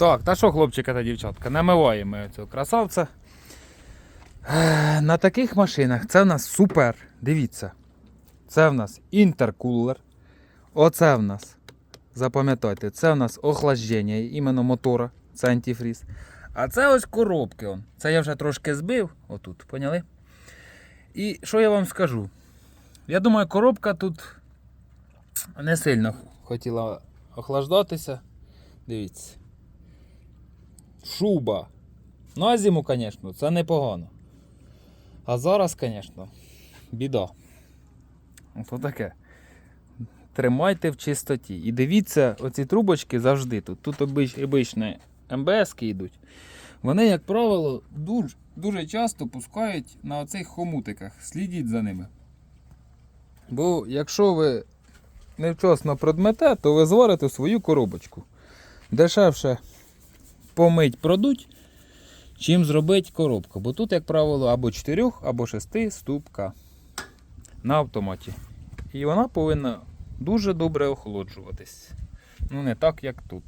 Так, та що, хлопчика та дівчатка, намиваємо ми цього красавця. На таких машинах це в нас супер. Дивіться. Це в нас інтеркулер. Оце в нас. Запам'ятайте, це в нас охлаждення іменно мотора. Це антифріз. А це ось коробки. Он. Це я вже трошки збив. Отут, поняли? І що я вам скажу? Я думаю, коробка тут не сильно хотіла охлаждатися. Дивіться. Шуба. На зиму, звісно, це непогано. А зараз, звісно, біда. Ото таке. Тримайте в чистоті. І дивіться, оці трубочки завжди тут. Тут обич- обичні МБС йдуть. Вони, як правило, дуже, дуже часто пускають на оцих хомутиках. Слідіть за ними. Бо якщо ви невчасно продмете, то ви зварите свою коробочку. Дешевше помить продуть, чим зробити коробку. Бо тут, як правило, або 4, або 6 ступка на автоматі. І вона повинна дуже добре охолоджуватись. Ну, не так, як тут.